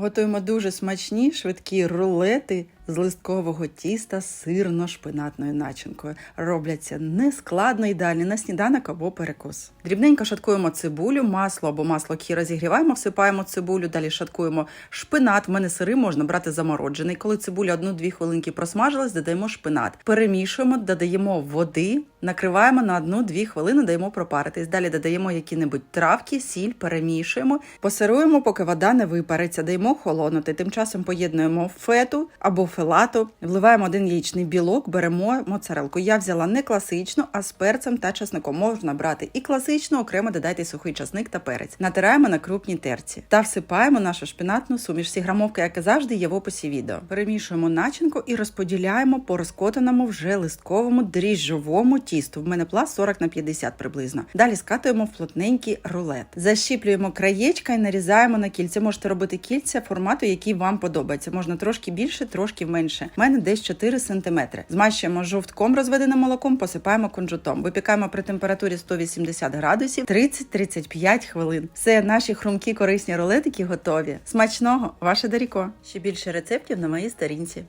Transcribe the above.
Готуємо дуже смачні швидкі рулети з листкового тіста сирно-шпинатною начинкою. Робляться нескладно ідеальні на сніданок або перекус. Дрібненько шаткуємо цибулю, масло або масло кі розігріваємо, всипаємо цибулю, далі шаткуємо шпинат. В мене сири можна брати заморожений. Коли цибуля одну-дві хвилинки просмажилась, додаємо шпинат. Перемішуємо, додаємо води, накриваємо на одну-дві хвилини, даємо пропаритись. Далі додаємо які-небудь травки, сіль, перемішуємо, посируємо, поки вода не випариться, даємо холонути. Тим часом поєднуємо фету або фелату, вливаємо один яєчний білок, беремо моцарелку. Я взяла не класичну, а з перцем та часником. Можна брати і класичну, окремо додайте сухий часник та перець. Натираємо на крупній терці та всипаємо нашу шпинатну суміш. Всі грамовки, як і завжди, є в описі відео. Перемішуємо начинку і розподіляємо по розкотаному вже листковому дріжджовому тісту. В мене пласт 40 на 50 приблизно. Далі скатуємо в плотненький рулет. Защіплюємо краєчка і нарізаємо на кільця. Можете робити кільця формату, який вам подобається. Можна трошки більше, трошки менше. У мене десь 4 см. Змащуємо жовтком розведеним молоком, посипаємо кунжутом. Випікаємо при температурі 180 градусів 30-35 хвилин. Все, наші хрумкі корисні рулетики готові. Смачного, ваше Даріко. Ще більше рецептів на моїй сторінці.